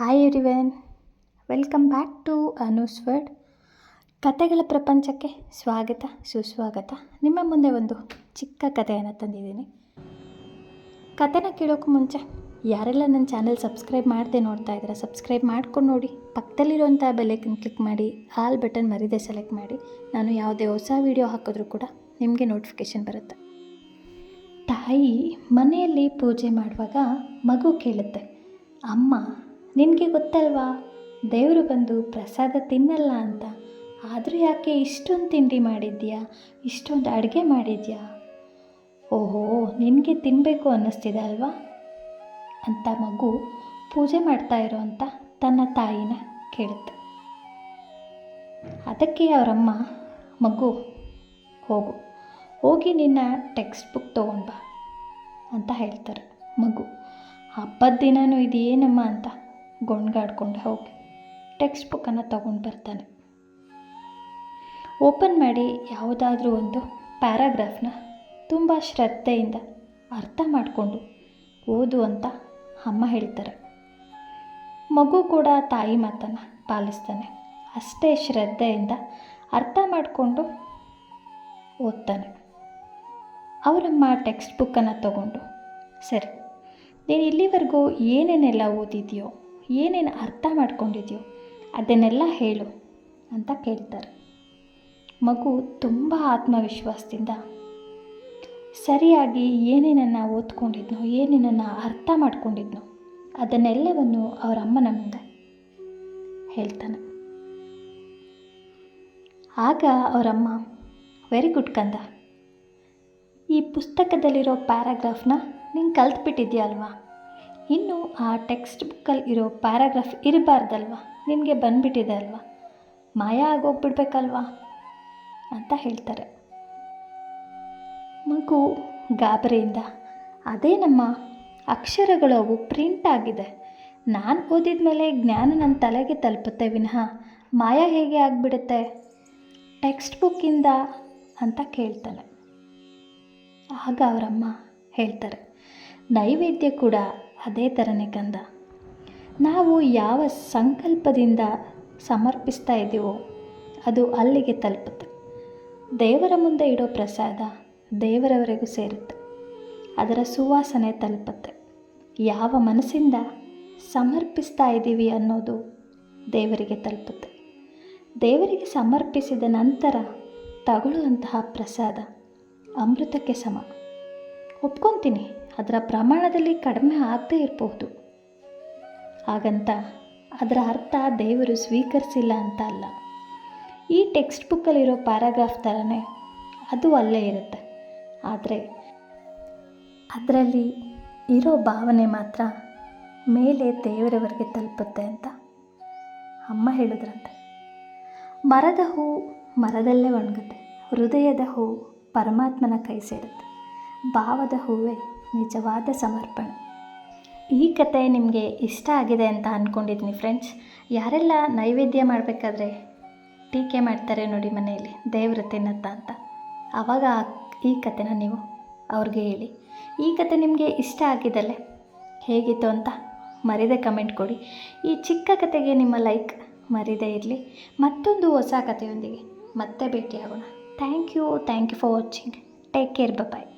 Hi everyone welcome back to Anu's world ಕತೆಗಳ ಪ್ರಪಂಚಕ್ಕೆ ಸ್ವಾಗತ, ಸುಸ್ವಾಗತ. ನಿಮ್ಮ ಮುಂದೆ ಒಂದು ಚಿಕ್ಕ ಕಥೆಯನ್ನು ತಂದಿದ್ದೀನಿ. ಕತೆನ ಕೇಳೋಕ್ಕೂ ಮುಂಚೆ, ಯಾರೆಲ್ಲ ನನ್ನ ಚಾನಲ್ ಸಬ್ಸ್ಕ್ರೈಬ್ ಮಾಡದೆ ನೋಡ್ತಾ ಇದ್ದೀರಾ, ಸಬ್ಸ್ಕ್ರೈಬ್ ಮಾಡ್ಕೊಂಡು ನೋಡಿ. ಪಕ್ಕದಲ್ಲಿರುವಂಥ ಬೆಲ್ಲೈಕನ್ ಕ್ಲಿಕ್ ಮಾಡಿ, ಆಲ್ ಬಟನ್ ಮರಿದೆ ಸೆಲೆಕ್ಟ್ ಮಾಡಿ. ನಾನು ಯಾವುದೇ ಹೊಸ ವೀಡಿಯೋ ಹಾಕಿದ್ರೂ ಕೂಡ ನಿಮಗೆ ನೋಟಿಫಿಕೇಷನ್ ಬರುತ್ತೆ. ತಾಯಿ ಮನೆಯಲ್ಲಿ ಪೂಜೆ ಮಾಡುವಾಗ ಮಗು ಕೇಳುತ್ತೆ, ಅಮ್ಮ ನಿನಗೆ ಗೊತ್ತಲ್ವಾ? ದೇವರು ಬಂದು ಪ್ರಸಾದ ತಿನ್ನಲ್ಲ ಅಂತ. ಆದರೂ ಯಾಕೆ ಇಷ್ಟೊಂದು ತಿಂಡಿ ಮಾಡಿದ್ಯಾ? ಇಷ್ಟೊಂದು ಅಡುಗೆ ಮಾಡಿದ್ಯಾ? ಓಹೋ, ನಿನಗೆ ತಿನ್ನಬೇಕು ಅನ್ನಿಸ್ತಿದೆ ಅಲ್ವಾ? ಅಂತ ಮಗು ಪೂಜೆ ಮಾಡ್ತಾ ಅಂತ ತನ್ನ ತಾಯಿನ ಕೇಳಿತು ಅದಕ್ಕೆ ಅವರಮ್ಮ, ಮಗು, ಹೋಗು. ಹೋಗಿ ನಿನ್ನ ಟೆಕ್ಸ್ಟ್ ಬುಕ್ ತೊಗೊಂಡು ಬಾ ಅಂತ ಹೇಳ್ತಾರೆ ಮಗು. ಹಬ್ಬದ ದಿನವೂ ಇದೇನಮ್ಮ ಅಂತ. ಗೊಣ್ಗಾಡ್ಕೊಂಡು ಹೋಗಿ ಟೆಕ್ಸ್ಟ್ ಬುಕ್ಕನ್ನು ತಗೊಂಡು ಬರ್ತಾನೆ. ಓಪನ್ ಮಾಡಿ ಯಾವುದಾದ್ರೂ ಒಂದು ಪ್ಯಾರಾಗ್ರಾಫ್ನ ತುಂಬ ಶ್ರದ್ಧೆಯಿಂದ ಅರ್ಥ ಮಾಡಿಕೊಂಡು ಓದು ಅಂತ ಅಮ್ಮ ಹೇಳ್ತಾರೆ. ಮಗು ಕೂಡ ತಾಯಿ ಮಾತನ್ನು ಪಾಲಿಸ್ತಾನೆ. ಅಷ್ಟೇ ಶ್ರದ್ಧೆಯಿಂದ ಅರ್ಥ ಮಾಡಿಕೊಂಡು ಓದ್ತಾನೆ. ಅವರಮ್ಮ ಟೆಕ್ಸ್ಟ್ ಬುಕ್ಕನ್ನು ತಗೊಂಡು, ಸರಿ, ನೀನು ಇಲ್ಲಿವರೆಗೂ ಏನೇನೆಲ್ಲ ಓದಿದೆಯೋ ಏನೇನು ಅರ್ಥ ಮಾಡ್ಕೊಂಡಿದೆಯೋ ಅದನ್ನೆಲ್ಲ ಹೇಳು ಅಂತ ಕೇಳ್ತಾರೆ. ಮಗು ತುಂಬ ಆತ್ಮವಿಶ್ವಾಸದಿಂದ ಸರಿಯಾಗಿ ಏನೇನನ್ನು ಓದ್ಕೊಂಡಿದ್ನೋ, ಏನೇನನ್ನು ಅರ್ಥ ಮಾಡ್ಕೊಂಡಿದ್ನೋ ಅದನ್ನೆಲ್ಲವನ್ನು ಅವರ ಅಮ್ಮನ ಮುಂದೆ ಹೇಳ್ತಾನೆ. ಆಗ ಅವರಮ್ಮ ವೆರಿ ಗುಡ್ ಕಂದ. ಈ ಪುಸ್ತಕದಲ್ಲಿರೋ ಪ್ಯಾರಾಗ್ರಾಫ್ನ ನೀನು ಕಲ್ತ್ಬಿಟ್ಟಿದ್ಯಾ ಅಲ್ವಾ? ಇನ್ನು ಆ ಟೆಕ್ಸ್ಟ್ ಬುಕ್ಕಲ್ಲಿ ಇರೋ ಪ್ಯಾರಾಗ್ರಾಫ್ ಇರಬಾರ್ದಲ್ವ? ನಿಮಗೆ ಬಂದುಬಿಟ್ಟಿದೆ ಅಲ್ವಾ? ಮಾಯ ಆಗೋಗ್ಬಿಡ್ಬೇಕಲ್ವಾ? ಅಂತ ಹೇಳ್ತಾರೆ. ಮಗು ಗಾಬರಿಯಿಂದ, ಅದೇ ನಮ್ಮ ಅಕ್ಷರಗಳು ಅವು ಪ್ರಿಂಟ್ ಆಗಿದೆ. ನಾನು ಓದಿದ ಮೇಲೆ ಜ್ಞಾನ ನನ್ನ ತಲೆಗೆ ತಲುಪುತ್ತೆ ವಿನಃ ಮಾಯ ಹೇಗೆ ಆಗಿಬಿಡುತ್ತೆ? ಟೆಕ್ಸ್ಟ್ ಬುಕ್ಕಿಂದ ಅಂತ ಕೇಳ್ತಾನೆ ಆಗ ಅವರಮ್ಮ ಹೇಳ್ತಾರೆ, ನೈವೇದ್ಯ ಕೂಡ ಅದೇ ಥರನೇ ಕಂದ. ನಾವು ಯಾವ ಸಂಕಲ್ಪದಿಂದ ಸಮರ್ಪಿಸ್ತಾ ಇದ್ದೀವೋ ಅದು ಅಲ್ಲಿಗೆ ತಲುಪುತ್ತೆ. ದೇವರ ಮುಂದೆ ಇಡೋ ಪ್ರಸಾದ ದೇವರವರೆಗೂ ಸೇರುತ್ತೆ. ಅದರ ಸುವಾಸನೆ ತಲುಪುತ್ತೆ. ಯಾವ ಮನಸ್ಸಿಂದ ಸಮರ್ಪಿಸ್ತಾ ಇದ್ದೀವಿ ಅನ್ನೋದು ದೇವರಿಗೆ ತಲುಪುತ್ತೆ. ದೇವರಿಗೆ ಸಮರ್ಪಿಸಿದ ನಂತರ ತಗೊಳ್ಳುವಂತಹ ಪ್ರಸಾದ ಅಮೃತಕ್ಕೆ ಸಮ. ಒಪ್ಕೊತೀನಿ. ಅದರ ಪ್ರಮಾಣದಲ್ಲಿ ಕಡಿಮೆ ಆಗದೇ ಇರಬಹುದು. ಹಾಗಂತ ಅದರ ಅರ್ಥ ದೇವರು ಸ್ವೀಕರಿಸಿಲ್ಲ ಅಂತ ಅಲ್ಲ. ಈ ಟೆಕ್ಸ್ಟ್ ಬುಕ್ಕಲ್ಲಿರೋ ಪ್ಯಾರಾಗ್ರಾಫ್ ಥರನೇ ಅದು ಅಲ್ಲೇ ಇರುತ್ತೆ. ಆದರೆ ಅದರಲ್ಲಿ ಇರೋ ಭಾವನೆ ಮಾತ್ರ ಮೇಲೆ ದೇವರವರೆಗೆ ತಲುಪುತ್ತೆ ಅಂತ ಅಮ್ಮ ಹೇಳಿದ್ರಂತೆ. ಮರದ ಹೂ ಮರದಲ್ಲೇ ಒಣಗುತ್ತೆ. ಹೃದಯದ ಹೂ ಪರಮಾತ್ಮನ ಕೈ ಸೇರುತ್ತೆ. ಭಾವದ ಹೂವೇ ನಿಜವಾದ ಸಮರ್ಪಣೆ. ಈ ಕತೆ ನಿಮಗೆ ಇಷ್ಟ ಆಗಿದೆ ಅಂತ ಅಂದ್ಕೊಂಡಿದ್ದೀನಿ ಫ್ರೆಂಡ್ಸ್ ಯಾರೆಲ್ಲ ನೈವೇದ್ಯ ಮಾಡಬೇಕಾದ್ರೆ ಟೀಕೆ ಮಾಡ್ತಾರೆ ನೋಡಿ ಮನೆಯಲ್ಲಿ, ದೇವ್ರ ತಿನ್ನತ್ತ ಅಂತ. ಆವಾಗ ಈ ಕತೆನ ನೀವು ಅವ್ರಿಗೆ ಹೇಳಿ. ಈ ಕತೆ ನಿಮಗೆ ಇಷ್ಟ ಆಗಿದ್ದಲ್ಲೇ ಹೇಗಿತ್ತು ಅಂತ ಮರಿದೆ ಕಮೆಂಟ್ ಕೊಡಿ. ಈ ಚಿಕ್ಕ ಕತೆಗೆ ನಿಮ್ಮ ಲೈಕ್ ಮರಿದೇ ಇರಲಿ. ಮತ್ತೊಂದು ಹೊಸ ಕಥೆಯೊಂದಿಗೆ ಮತ್ತೆ ಭೇಟಿಯಾಗೋಣ. Thank you thank you for watching take care bye